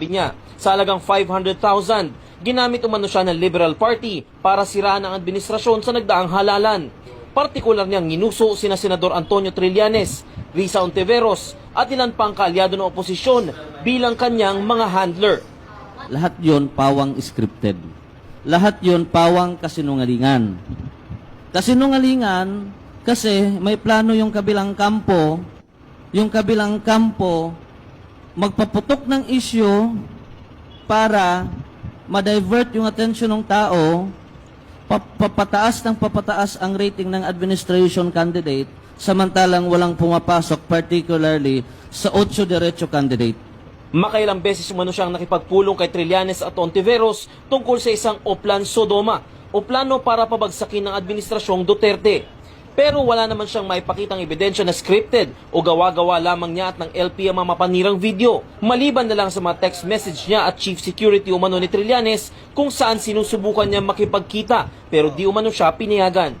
Sabi niya, sa halagang 500,000, ginamit umano siya ng Liberal Party para siraan ang administrasyon sa nagdaang halalan. Partikular niyang ginuso sina Senador Antonio Trillanes, Risa Ontiveros at ilan pang kaalyado ng oposisyon bilang kanyang mga handler. Lahat yon pawang scripted. Lahat yon pawang kasinungalingan. Kasinungalingan kasi may plano yung kabilang kampo, yung kabilang kampo magpaputok ng issue para ma-divert yung attention ng tao, pa- papataas ng papataas ang rating ng administration candidate, samantalang walang pumapasok, particularly sa 8 derecho candidate. Makailang beses umano siyang nakipagpulong kay Trillanes at Ontiveros tungkol sa isang Oplan Sodoma o plano para pabagsakin ng administrasyong Duterte. Pero wala naman siyang maipakitang ebidensya na scripted o gawa-gawa lamang niya at ng LP ang mapanirang video. Maliban na lang sa mga text message niya at chief security umano ni Trillanes kung saan sinusubukan niya makipagkita pero di umano siya pinayagan.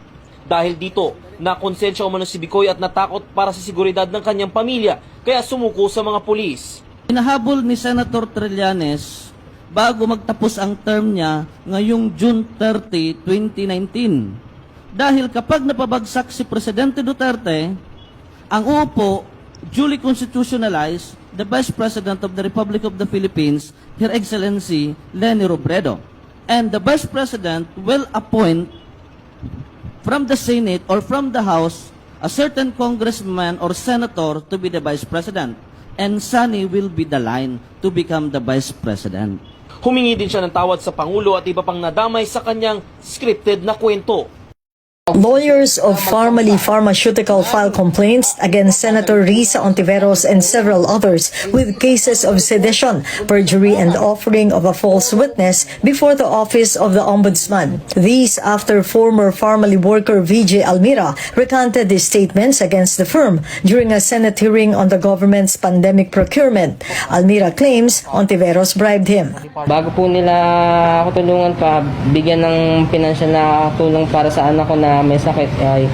Dahil dito, nakonsensya umano si Bicoy at natakot para sa seguridad ng kanyang pamilya kaya sumuko sa mga pulis. Inahabol ni Senator Trillanes bago magtapos ang term niya ngayong June 30, 2019. Dahil kapag napabagsak si Presidente Duterte, ang uupo, duly constitutionalized, the Vice President of the Republic of the Philippines, Her Excellency Leni Robredo. And the Vice President will appoint from the Senate or from the House a certain congressman or senator to be the vice president. And Sunny will be the line to become the vice president. Humingi din siya ng tawad sa Pangulo at iba pang nadamay sa kanyang scripted na kwento. Lawyers of Pharmaly Pharmaceutical filed complaints against Senator Risa Ontiveros and several others with cases of sedition, perjury, and offering of a false witness before the office of the Ombudsman. These after former Pharmaly worker VJ Almira recanted his statements against the firm during a Senate hearing on the government's pandemic procurement. Almira claims Ontiveros bribed him. Bago po nila ako tulungan pa, bigyan ng financial na tulong para sa anak ko na may sakit ay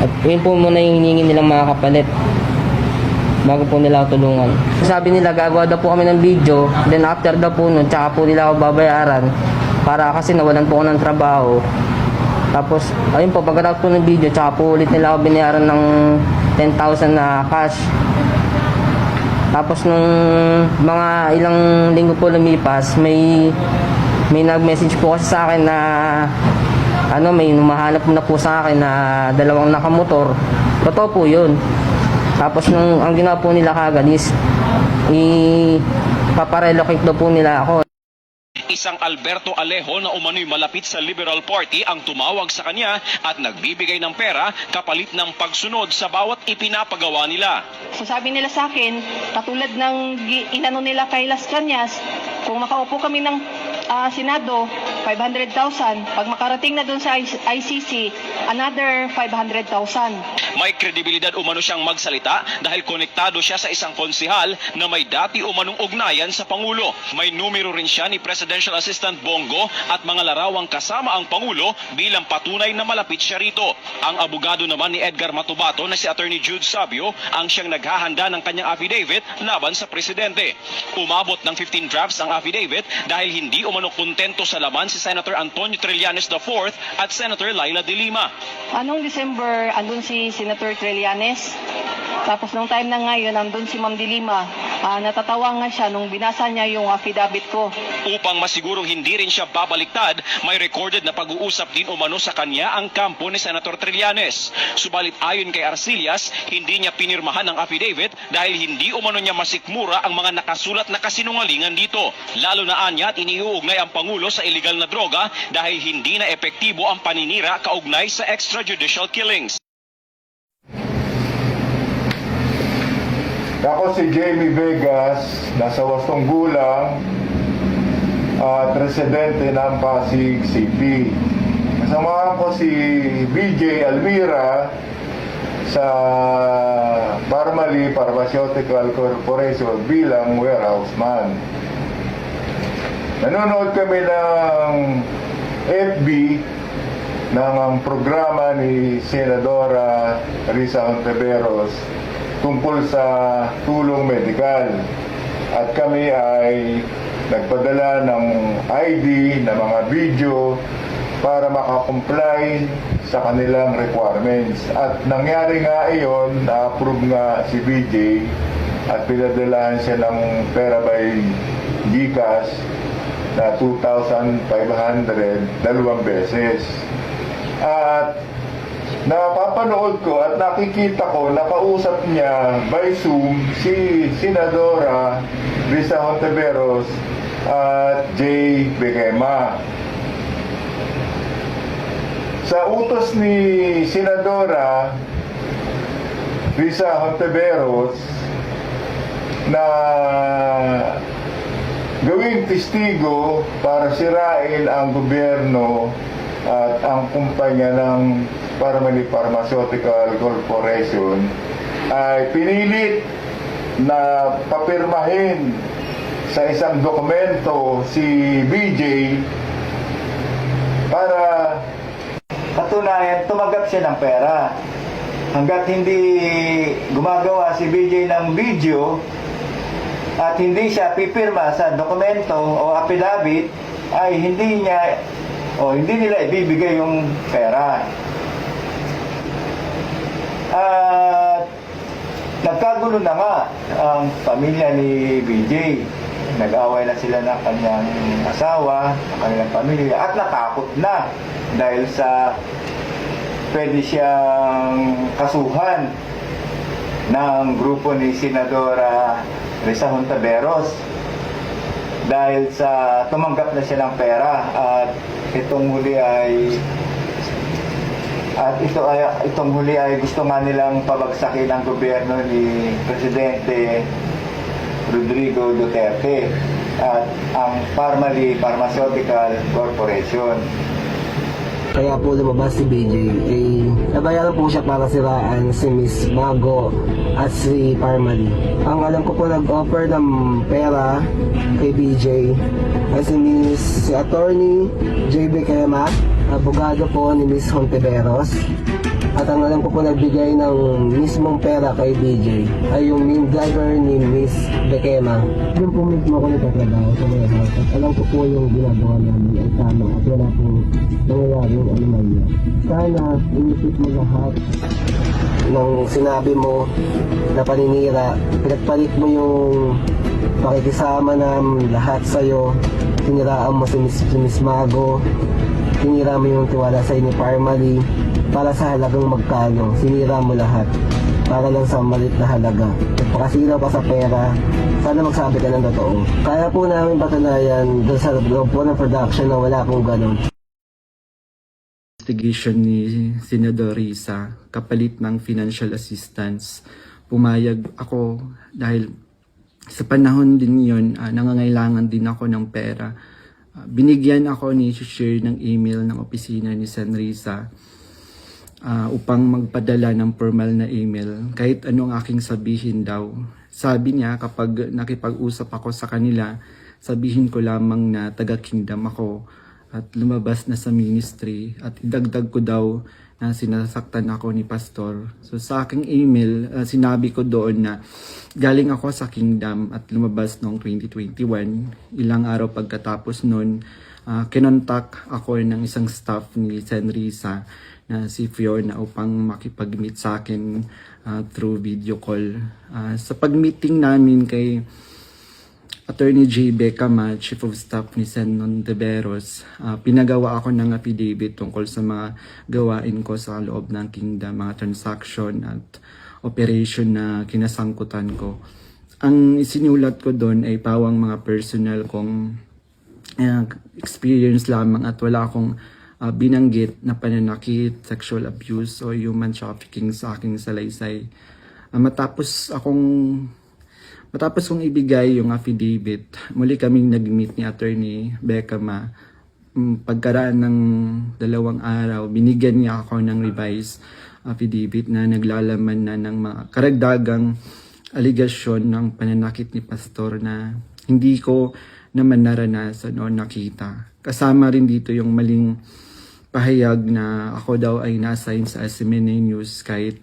at yun po muna yung hiningi nilang mga kapalit bago po nila ako tulungan. Sabi nila gagawa daw po kami ng video, then after daw po nun, tsaka po nila ako babayaran para kasi nawalan po ako ng trabaho. Tapos, ayun po, pagkatapos po ng video, tsaka po ulit nila ako binayaran ng 10,000 na cash. Tapos nung mga ilang linggo po lumipas, may may nag-message po kasi sa akin na ano, may humahanap na po sa akin na dalawang nakamotor. Totoo po 'yun. Tapos nung ang ginawa po nila kagad is i paparelocate daw po nila ako. Isang Alberto Alejo na umano'y malapit sa Liberal Party ang tumawag sa kanya at nagbibigay ng pera kapalit ng pagsunod sa bawat ipinapagawa nila. So sabi nila sa akin, katulad ng inano nila kay Las Cañas, kung makaupo kami ng ah, Senado, 500,000. Pag makarating na doon sa ICC, another 500,000. May kredibilidad umano siyang magsalita dahil konektado siya sa isang konsihal na may dati umanong ugnayan sa Pangulo. May numero rin siya ni Presidential Assistant Bongo at mga larawang kasama ang Pangulo bilang patunay na malapit siya rito. Ang abogado naman ni Edgar Matubato na si Attorney Jude Sabio ang siyang naghahanda ng kanyang affidavit laban sa Presidente. Umabot ng 15 drafts ang affidavit dahil hindi umano kontento sa laman si Senator Antonio Trillanes IV at Senator Laila de Lima. Anong December, andun si Senator Trillanes. Tapos nung time na ngayon, andun si Ma'am Dilima. Ah, natatawa nga siya nung binasa niya yung affidavit ko. Upang masigurong hindi rin siya babaliktad, may recorded na pag-uusap din umano sa kanya ang kampo ni Senator Trillanes. Subalit ayon kay Arcillas, hindi niya pinirmahan ang affidavit dahil hindi umano niya masikmura ang mga nakasulat na kasinungalingan dito. Lalo na anya at iniuugnay ang Pangulo sa illegal na droga dahil hindi na epektibo ang paninira kaugnay sa extrajudicial killings. Ako si Jamie Vegas, nasa wastong gulang at residente ng Pasig City. Kasama ko si BJ Almira sa Parmali Pharmaceutical Corporation bilang warehouse man. Nanonood kami ng FB ng programa ni Senadora Risa Ontiveros tungkol sa tulong medikal. at kami ay nagpadala ng ID na mga video para makakomply sa kanilang requirements. At nangyari nga iyon, na-approve nga si BJ at pinadalahan siya ng pera by GCash na 2,500 dalawang beses. At napapanood ko at nakikita ko, nakausap niya by Zoom si Senadora Risa Hontiveros at Jay Bequema. Sa utos ni Senadora Risa Hontiveros na gawing testigo para sirain ang gobyerno at ang kumpanya ng Parmali Pharmaceutical Corporation ay pinilit na papirmahin sa isang dokumento si BJ para patunayan tumaggap siya ng pera. Hanggat hindi gumagawa si BJ ng video at hindi siya pipirma sa dokumento o affidavit ay hindi niya o hindi nila ibibigay yung pera. At nagkagulo na nga ang pamilya ni BJ. Nag-away na sila ng kanyang asawa, ng kanilang pamilya at natakot na dahil sa pwede siyang kasuhan ng grupo ni Senadora Risa Hontaveros dahil sa tumanggap na siya ng pera at itong huli ay at ito ay itong huli ay gusto nga nilang pabagsakin ang gobyerno ni Presidente Rodrigo Duterte at ang Parmali Pharmaceutical Corporation. Kaya po lumabas si BJ, eh, nabayaran po siya para siraan si Miss Mago at si Parmali. Ang alam ko po nag-offer ng pera kay BJ ay si Miss si Attorney JB Kema, abogado po ni Miss Hontiveros. At ang alam ko po nagbigay ng mismong pera kay BJ ay yung main driver ni Miss Bekema. Yung po mismo ako nagtatrabaho sa at alam ko po yung ginagawa namin ay tama at wala pong nangyayari yung anomalya. Sana inisip mo lahat ng sinabi mo na paninira, pinagpalit mo yung pakikisama ng lahat sa'yo, tiniraan mo si Miss, si Miss Mago, tinira mo yung tiwala sa ni Parmali, para sa halagang magkano, sinira mo lahat para lang sa malit na halaga. Nagpakasira pa sa pera, sana magsabi ka ng totoo. Kaya po namin patunayan doon sa loob po ng production na wala pong ganun. investigation ni Senador Risa kapalit ng financial assistance. Pumayag ako dahil sa panahon din yon ah, nangangailangan din ako ng pera. Ah, binigyan ako ni share ng email ng opisina ni Sen Ah, upang magpadala ng formal na email kahit anong aking sabihin daw. Sabi niya kapag nakipag-usap ako sa kanila, sabihin ko lamang na taga-kingdom ako at lumabas na sa ministry at idagdag ko daw na sinasaktan ako ni pastor. So sa aking email, ah, sinabi ko doon na galing ako sa kingdom at lumabas noong 2021. Ilang araw pagkatapos noon, uh, kinontak ako ng isang staff ni Sen Na si Fiona upang makipag-meet sa akin ah, through video call. Ah, sa pag-meeting namin kay Attorney J. Becama, Chief of Staff ni Sen Nondeveros, ah, pinagawa ako ng affidavit tungkol sa mga gawain ko sa loob ng kingdom, mga transaction at operation na kinasangkutan ko. Ang isinulat ko doon ay pawang mga personal kong eh, experience lamang at wala akong ah, binanggit na pananakit, sexual abuse o human trafficking sa aking salaysay. Ah, matapos akong Matapos kong ibigay yung affidavit, muli kaming nag-meet ni Attorney Beckham. Mm, Pagkaraan ng dalawang araw, binigyan niya ako ng revised affidavit na naglalaman na ng mga karagdagang aligasyon ng pananakit ni Pastor na hindi ko naman naranasan o nakita. Kasama rin dito yung maling pahayag na ako daw ay na-assign sa SMNA News kahit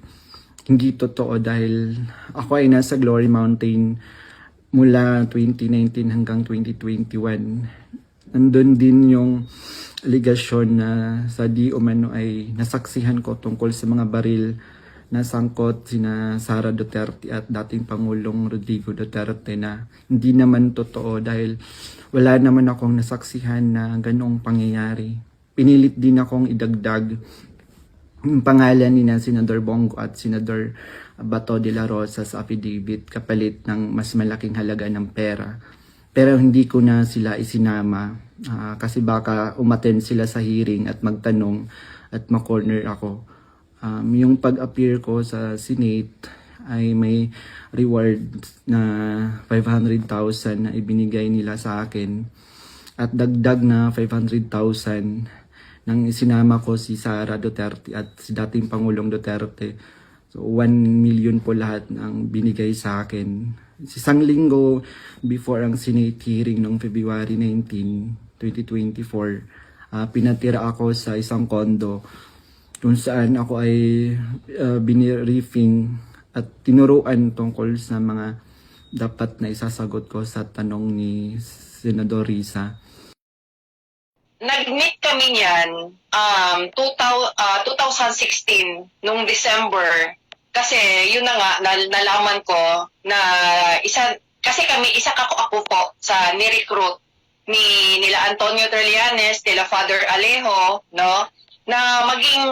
hindi totoo dahil ako ay nasa Glory Mountain mula 2019 hanggang 2021. Nandun din yung aligasyon na sa di umano ay nasaksihan ko tungkol sa mga baril na sangkot sina Sara Duterte at dating Pangulong Rodrigo Duterte na hindi naman totoo dahil wala naman akong nasaksihan na ganong pangyayari. Pinilit din akong idagdag yung pangalan ni na Senador Bongo at Senador Bato de la Rosa sa affidavit kapalit ng mas malaking halaga ng pera. Pero hindi ko na sila isinama ah, kasi baka umaten sila sa hearing at magtanong at makorner ako. Um, yung pag-appear ko sa Senate ay may reward na 500,000 na ibinigay nila sa akin at dagdag na 500,000 nang isinama ko si Sara Duterte at si dating Pangulong Duterte. So 1 million po lahat ng binigay sa akin. Isang linggo before ang Senate hearing noong February 19, 2024, ah, pinatira ako sa isang kondo kung saan ako ay uh, biniriefing at tinuruan tungkol sa mga dapat na isasagot ko sa tanong ni Senador Risa. Nag-meet kami niyan um, 2000, ah, 2016, nung December. Kasi yun na nga, nal- nalaman ko na isa, kasi kami, isa kako ako po sa ni-recruit ni nila Antonio Trillanes, nila Father Alejo, no, na maging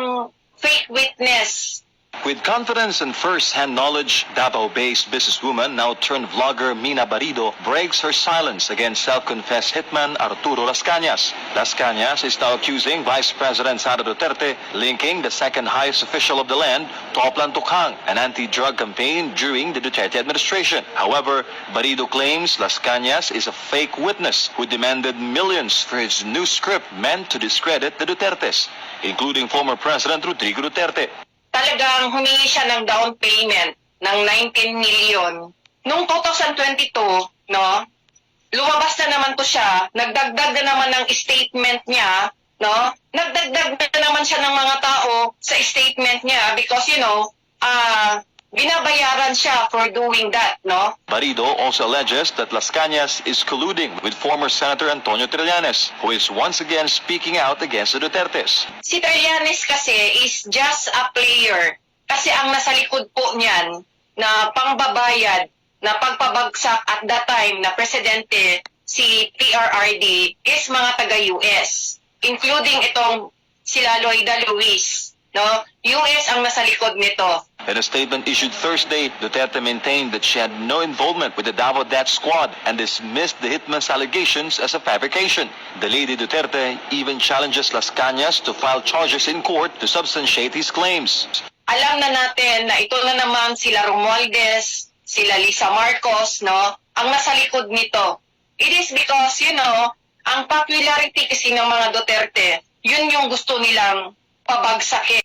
fake witness With confidence and first-hand knowledge, Davao-based businesswoman, now turned vlogger Mina Barido, breaks her silence against self-confessed hitman Arturo Las Cañas. Las Cañas is now accusing Vice President Sara Duterte linking the second highest official of the land to Oplan Tukhang, an anti-drug campaign during the Duterte administration. However, Barido claims Las Cañas is a fake witness who demanded millions for his new script meant to discredit the Dutertes, including former President Rodrigo Duterte. Talagang humingi siya ng down payment ng 19 million. Noong 2022, no, lumabas na naman to siya, nagdagdag na naman ng statement niya, no, nagdagdag na naman siya ng mga tao sa statement niya because, you know, ah, binabayaran siya for doing that, no? Barido also alleges that Las Cañas is colluding with former Senator Antonio Trillanes, who is once again speaking out against the Dutertes. Si Trillanes kasi is just a player. Kasi ang nasa likod po niyan na pangbabayad na pagpabagsak at that time na presidente si PRRD is mga taga-US. Including itong sila Loida Luis. No? US ang nasa likod nito. In a statement issued Thursday, Duterte maintained that she had no involvement with the Davao Death Squad and dismissed the hitman's allegations as a fabrication. The Lady Duterte even challenges Las Cañas to file charges in court to substantiate his claims. alam na natin na ito na naman sila Romualdez, sila Lisa Marcos, no? Ang nasa likod nito. It is because, you know, ang popularity kasi ng mga Duterte, yun yung gusto nilang pabagsakin.